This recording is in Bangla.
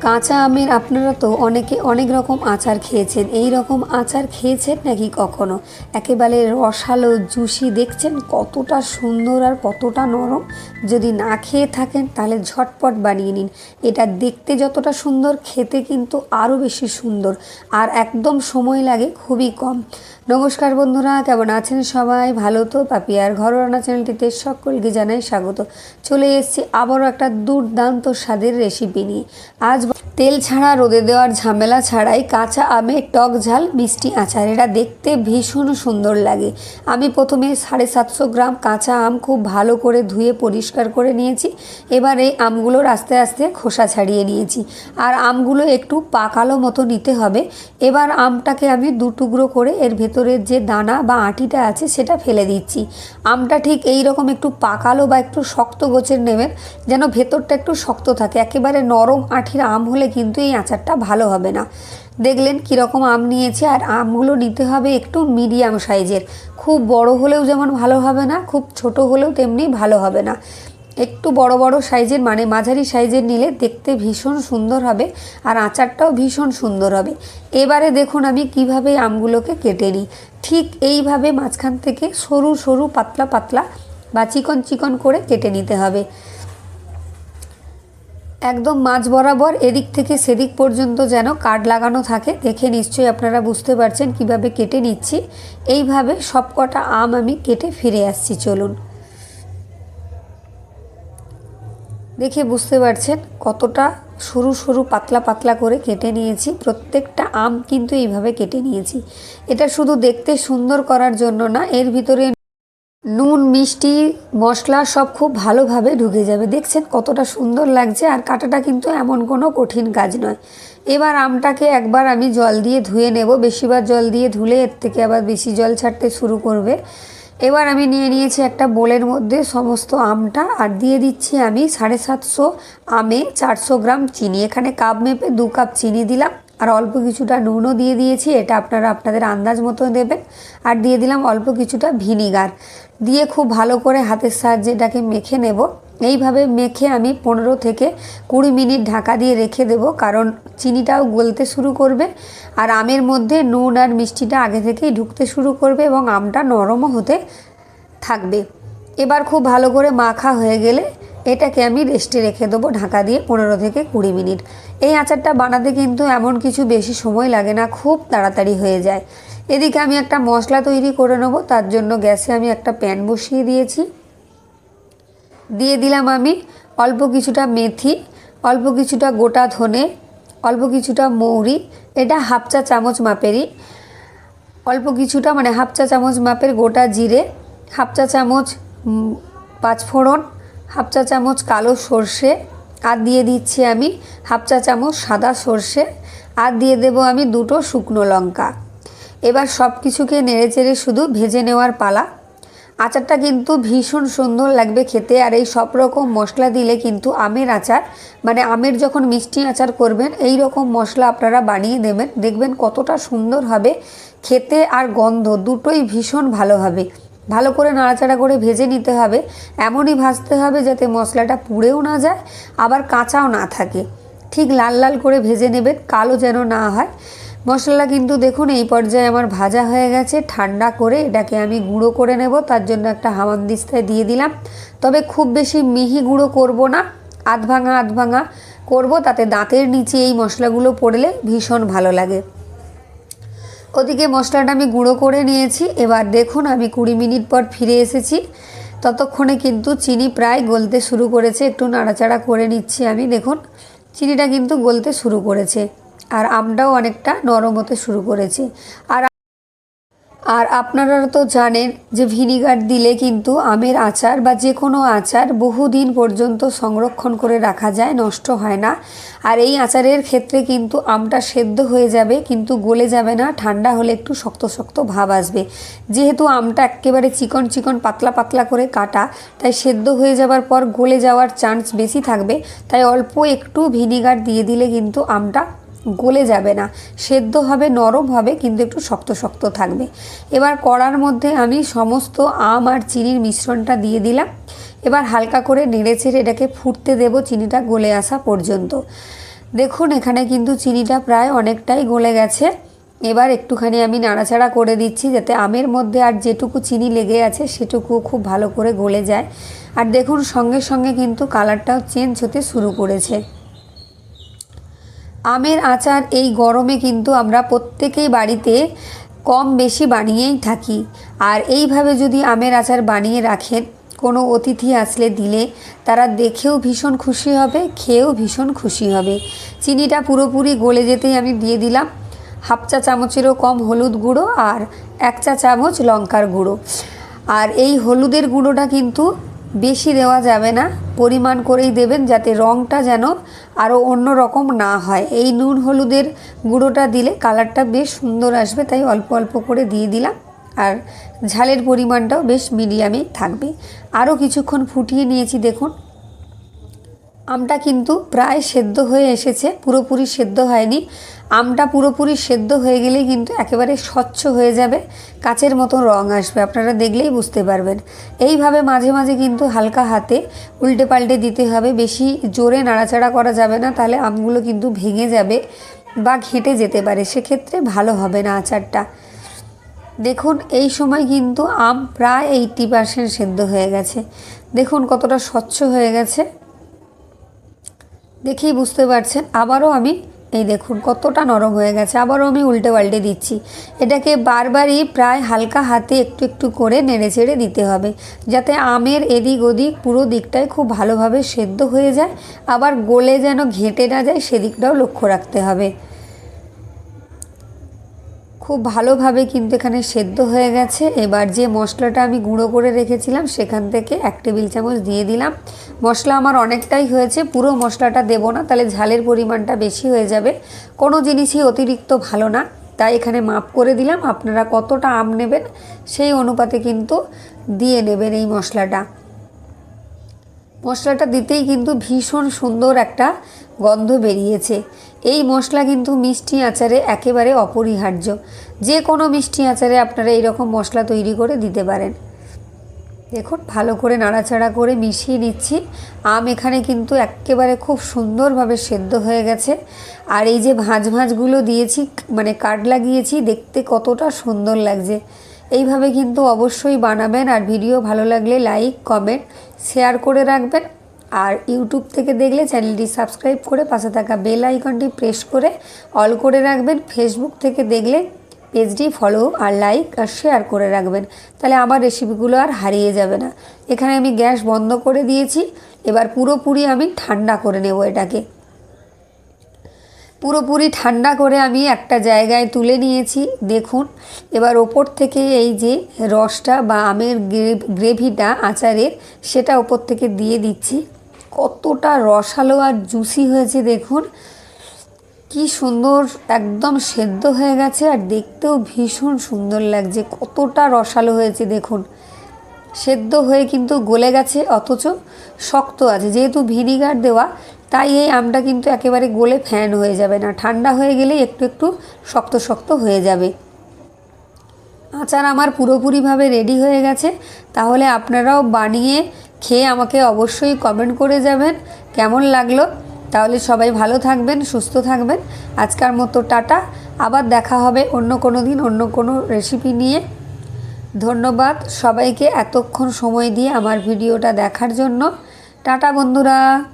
কাঁচা আমের আপনারা তো অনেকে অনেক রকম আচার খেয়েছেন। এই রকম আচার খেয়েছেন নাকি কখনো? একেবারে রসালো, জুসি দেখছেন কতটা সুন্দর আর কতটা নরম? যদি না খেয়ে থাকেন তাহলে ঝটপট বানিয়ে নিন। এটা দেখতে যতটা সুন্দর, খেতে কিন্তু আরও বেশি সুন্দর আর একদম সময় লাগে খুবই কম। নমস্কার বন্ধুরা, কেমন আছেন সবাই? ভালো তো? পাপিয়ার ঘরোয়ানা চ্যানেলটিতে সকলকে জানাই স্বাগত। চলে এসেছি আবারও একটা দুর্দান্ত স্বাদের রেসিপি নিয়ে। আজ তেল ছাড়া রোদে দেওয়ার ঝামেলা ছাড়াই কাঁচা আমের টক ঝাল, মিষ্টি আচার। এটা দেখতে ভীষণ সুন্দর লাগে। আমি প্রথমে সাড়ে সাতশো গ্রাম কাঁচা আম খুব ভালো করে ধুয়ে পরিষ্কার করে নিয়েছি। এবার এই আমগুলোর আস্তে আস্তে খোসা ছাড়িয়ে নিয়েছি। আর আমগুলো একটু পাকালো মতো নিতে হবে। এবার আমটাকে আমি দু টুকরো করে এর ভেতরের যে দানা বা আঁটিটা আছে সেটা ফেলে দিচ্ছি। আমটা ঠিক এই রকম একটু পাকালো বা একটু শক্ত গোছের নেবেন, যেন ভেতরটা একটু শক্ত থাকে। একেবারে নরম আঠির আম হলে কিন্তু এই আচারটা ভালো হবে না। দেখলেন কীরকম আম নিয়েছি আর আমগুলো নিতে হবে একটু মিডিয়াম সাইজের। খুব বড় হলেও যেমন ভালো হবে না, খুব ছোট হলেও তেমনি ভালো হবে না। একটু বড় বড় সাইজের মানে মাঝারি সাইজের নিলে দেখতে ভীষণ সুন্দর হবে আর আচারটাও ভীষণ সুন্দর হবে। এবারে দেখুন আমি কীভাবে আমগুলোকে কেটে নিই। ঠিক এইভাবে মাঝখান থেকে সরু সরু পাতলা পাতলা বা চিকন চিকন করে কেটে নিতে হবে। একদম মাঝ বরাবর, এদিক থেকে সেদিক পর্যন্ত যেন কাঠ লাগানো থাকে। দেখে নিশ্চয়ই আপনারা বুঝতে পারছেন কীভাবে কেটে নিচ্ছি। এইভাবে সব কটা আম আমি কেটে ফিরে আসছি, চলুন। দেখে বুঝতে পারছেন কতটা সরু সরু পাতলা পাতলা করে কেটে নিয়েছি। প্রত্যেকটা আম কিন্তু এইভাবে কেটে নিয়েছি। এটা শুধু দেখতে সুন্দর করার জন্য না, এর ভিতরে নুন, মিষ্টি, মশলা সব খুব ভালোভাবে ঢুকে যাবে। দেখছেন কতটা সুন্দর লাগছে, আর কাটাটা কিন্তু এমন কোনো কঠিন কাজ নয়। এবার আমটাকে একবার আমি জল দিয়ে ধুয়ে নেব। বেশিবার জল দিয়ে ধুলে এর থেকে আবার বেশি জল ছাড়তে শুরু করবে। এবার আমি নিয়ে নিয়েছি একটা বোলের মধ্যে সমস্ত আমটা, আর দিয়ে দিচ্ছি আমি সাড়ে সাতশো আমে চারশো গ্রাম চিনি। এখানে কাপ মেপে দু কাপ চিনি দিলাম। আর অল্প কিছুটা নুনও দিয়ে দিয়েছি, এটা আপনারা আপনাদের আন্দাজ মতো দেবেন। আর দিয়ে দিলাম অল্প কিছুটা ভিনিগার। দিয়ে খুব ভালো করে হাতের সাহায্যে এটাকে মেখে নেব। এইভাবে মেখে আমি পনেরো থেকে কুড়ি মিনিট ঢাকা দিয়ে রেখে দেব, কারণ চিনিটাও গলতে শুরু করবে। আর আমের মধ্যে নুন আর মিষ্টিটা আগে থেকেই ঢুকতে শুরু করবে এবং আমটা নরমও হতে থাকবে। এবার খুব ভালো করে মাখা হয়ে গেলে এটাকে আমি রেস্টে রেখে দেবো ঢাকা দিয়ে পনেরো থেকে কুড়ি মিনিট। এই আচারটা বানাতে কিন্তু এমন কিছু বেশি সময় লাগে না, খুব তাড়াতাড়ি হয়ে যায়। এদিকে আমি একটা মশলা তৈরি করে নেব, তার জন্য গ্যাসে আমি একটা প্যান বসিয়ে দিয়েছি। দিয়ে দিলাম আমি অল্প কিছুটা মেথি, অল্প কিছুটা গোটা ধনে, অল্প কিছুটা মৌরি, এটা হাফ চা চামচ মাপেরই। অল্প কিছুটা মানে হাফ চা চামচ মাপের গোটা জিরে, হাফ চা চামচ পাঁচফোড়ন হাফ চা চামচ কালো সর্ষে, আর দিয়ে দিচ্ছি আমি হাফ চা চামচ সাদা সর্ষে, আর দিয়ে দেব আমি দুটো শুকনো লঙ্কা। এবার সব কিছুকে নেড়ে চেড়ে শুধু ভেজে নেওয়ার পালা। আচারটা কিন্তু ভীষণ সুন্দর লাগবে খেতে, আর এই সব রকম মশলা দিলে কিন্তু আমের আচার মানে আমের যখন মিষ্টি আচার করবেন, এই রকম মশলা আপনারা বানিয়ে দেবেন, দেখবেন কতটা সুন্দর হবে খেতে আর গন্ধ, দুটোই ভীষণ ভালো হবে। ভালো করে নাড়াচাড়া করে ভেজে নিতে হবে। এমনই ভাজতে হবে যাতে মশলাটা পুড়েও না যায়, আবার কাঁচাও না থাকে। ঠিক লাল লাল করে ভেজে নেবেন, কালো যেন না হয়। মশলা কিন্তু দেখুন এই পর্যায়ে আমার ভাজা হয়ে গেছে, ঠান্ডা করে এটাকে আমি গুঁড়ো করে নেব, তার জন্য একটা হামানদিস্তায় দিয়ে দিলাম। তবে খুব বেশি মিহি গুঁড়ো করব না আধ ভাঙা আধ ভাঙা করব, তাতে দাঁতের নিচে এই মশলাগুলো পড়লে ভীষণ ভালো লাগে। ওদিকে মশলাটা আমি গুঁড়ো করে নিয়েছি। এবার দেখুন, আমি কুড়ি মিনিট পর ফিরে এসেছি। ততক্ষণে কিন্তু চিনি প্রায় গলতে শুরু করেছে। একটু নাড়াচাড়া করে নিচ্ছি আমি, দেখুন। চিনিটা কিন্তু গলতে শুরু করেছে। আর আমটাও অনেকটা নরম হতে শুরু করেছে। আর আর আপনারা তো জানেন যে ভিনিগার দিলে কিন্তু আমের আচার বা যে কোনো আচার বহুদিন পর্যন্ত সংরক্ষণ করে রাখা যায়, নষ্ট হয় না। আর এই আচারের ক্ষেত্রে কিন্তু আমটা সেদ্ধ হয়ে যাবে, কিন্তু গলে যাবে না, ঠান্ডা হলে একটু শক্ত শক্ত ভাব আসবে। যেহেতু আমটা একেবারে চিকন চিকন পাতলা পাতলা করে কাটা, তাই সেদ্ধ হয়ে যাবার পর গলে যাওয়ার চান্স বেশি থাকবে। তাই অল্প একটু ভিনিগার দিয়ে দিলে কিন্তু আমটা গলে যাবে না। সেদ্ধ হবে, নরম হবে, কিন্তু একটু শক্ত শক্ত থাকবে। এবার কড়ার মধ্যে আমি সমস্ত আম আর চিনির মিশ্রণটা দিয়ে দিলাম। এবার হালকা করে নেড়ে ছেড়ে এটাকে ফুটতে দেব চিনিটা গলে আসা পর্যন্ত। দেখুন, এখানে কিন্তু চিনিটা প্রায় অনেকটাই গলে গেছে। এবার একটুখানি আমি নাড়াচাড়া করে দিচ্ছি যাতে আমের মধ্যে আর যেটুকু চিনি লেগে আছে, সেটুকু খুব ভালো করে গলে যায়। আর দেখুন, সঙ্গে সঙ্গে কিন্তু কালারটাও চেঞ্জ হতে শুরু করেছে। আমের আচার এই গরমে কিন্তু আমরা প্রত্যেকেই বাড়িতে কম বেশি বানিয়েই থাকি। আর এইভাবে যদি আমের আচার বানিয়ে রাখেন, কোনো অতিথি আসলে দিলে তারা দেখেও ভীষণ খুশি হবে, খেয়েও ভীষণ খুশি হবে। চিনিটা পুরোপুরি গলে যেতেই আমি দিয়ে দিলাম। হাফ চা চামচেরও কম হলুদ গুঁড়ো আর এক চা চামচ লঙ্কার গুঁড়ো। আর এই হলুদের গুঁড়োটা কিন্তু বেশি দেওয়া যাবে না, পরিমাণ করেই দেবেন যাতে রঙটা যেন আরও অন্য রকম না হয়। এই নুন হলুদের গুঁড়োটা দিলে কালারটা বেশ সুন্দর আসবে, তাই অল্প অল্প করে দিয়ে দিলাম। আর ঝালের পরিমাণটাও বেশ মিডিয়ামেই থাকবে। আরও কিছুক্ষণ ফুটিয়ে নিয়েছি, দেখুন। আমটা কিন্তু প্রায় সেদ্ধ হয়ে এসেছে, পুরোপুরি সেদ্ধ হয়নি। আমটা পুরোপুরি সেদ্ধ হয়ে গেলেই কিন্তু একেবারে স্বচ্ছ হয়ে যাবে, কাচের মতো রং আসবে, আপনারা দেখলেই বুঝতে পারবেন। এইভাবে মাঝে মাঝে কিন্তু হালকা হাতে উল্টে পাল্টে দিতে হবে, বেশি জোরে নাড়াচাড়া করা যাবে না, তাহলে আমগুলো কিন্তু ভেঙে যাবে বা ঘেঁটে যেতে পারে, সেক্ষেত্রে ভালো হবে না আচারটা। দেখুন, এই সময় কিন্তু আম প্রায় এইটটি পার্সেন্ট সেদ্ধ হয়ে গেছে। দেখুন কতটা স্বচ্ছ হয়ে গেছে। দেখেই বুঝতে পারছেন। আবারও আমি, এই দেখুন, কতটা নরম হয়ে গেছে। আবারও আমি উল্টে পাল্টে দিচ্ছি। এটাকে বারবারই প্রায় হালকা হাতে একটু একটু করে নেড়ে চেড়ে দিতে হবে, যাতে আমের এদিক ওদিক পুরো দিকটাই খুব ভালোভাবে সেদ্ধ হয়ে যায়। আবার গোলে যেন ঘেঁটে না যায়, সেদিকটাও লক্ষ্য রাখতে হবে। খুব ভালোভাবে কিন্তু এখানে সেদ্ধ হয়ে গেছে। এবার যে মশলাটা আমি গুঁড়ো করে রেখেছিলাম, সেখান থেকে এক টেবিল চামচ দিয়ে দিলাম। মশলা আমার অনেকটাই হয়েছে, পুরো মশলাটা দেব না, তাহলে ঝালের পরিমাণটা বেশি হয়ে যাবে। কোনো জিনিসই অতিরিক্ত ভালো না। তাই এখানে মাপ করে দিলাম, আপনারা কতটা আম নেবেন সেই অনুপাতে কিন্তু দিয়ে নেবেন এই মশলাটা। মশলাটা দিতেই কিন্তু ভীষণ সুন্দর একটা গন্ধ বেরিয়েছে। এই মশলা কিন্তু মিষ্টি আচারে একেবারে অপরিহার্য। যে কোনো মিষ্টি আচারে আপনারা এইরকম মশলা তৈরি করে দিতে পারেন। দেখুন, ভালো করে নাড়াচাড়া করে মিশিয়ে নিচ্ছি। আম এখানে কিন্তু একেবারে খুব সুন্দরভাবে সেদ্ধ হয়ে গেছে। আর এই যে ভাঁজ ভাঁজগুলো দিয়েছি মানে কাঠ লাগিয়েছি, দেখতে কতটা সুন্দর লাগছে। এইভাবে কিন্তু অবশ্যই বানাবেন। আর ভিডিও ভালো লাগলে লাইক, কমেন্ট, শেয়ার করে রাখবেন। আর ইউটিউব থেকে দেখলে চ্যানেলটি সাবস্ক্রাইব করে পাশে থাকা বেল আইকনটি প্রেস করে অল করে রাখবেন। ফেসবুক থেকে দেখলে পেজটি ফলো আর লাইক আর শেয়ার করে রাখবেন। তাহলে আমার রেসিপিগুলো আর হারিয়ে যাবে না। এখানে আমি গ্যাস বন্ধ করে দিয়েছি। এবার পুরোপুরি আমি ঠান্ডা করে নেব এটাকে। পুরোপুরি ঠান্ডা করে আমি একটা জায়গায় তুলে নিয়েছি। দেখুন, এবার ওপর থেকে এই যে রসটা বা আমের গ্রেভিটা, আচারের, সেটা ওপর থেকে দিয়ে দিচ্ছি। কতটা রসালো আর জুসি হয়েছে দেখুন। কি সুন্দর, একদম সেদ্ধ হয়ে গেছে আর দেখতেও ভীষণ সুন্দর লাগছে, কতটা রসালো হয়েছে দেখুন। সেদ্ধ হয়ে কিন্তু গলে গেছে, অথচ শক্ত আছে, যেহেতু ভিনিগার দেওয়া, তাই এই আমটা কিন্তু একেবারে গলে ফ্যান হয়ে যাবে না। ঠান্ডা হয়ে গেলে একটু একটু শক্ত শক্ত হয়ে যাবে। আচার আমার পুরোপুরিভাবে রেডি হয়ে গেছে। তাহলে আপনারাও বানিয়ে খেয়ে আমাকে অবশ্যই কমেন্ট করে যাবেন। কেমন লাগল? তাহলে সবাই ভালো থাকবেন, সুস্থ থাকবেন। আজকার মতো টাটা। আবার দেখা হবে অন্য কোনো দিন, অন্য কোনো রেসিপি নিয়ে। ধন্যবাদ সবাইকে এতক্ষণ সময় দিয়ে আমার ভিডিওটা দেখার জন্য। টাটা বন্ধুরা।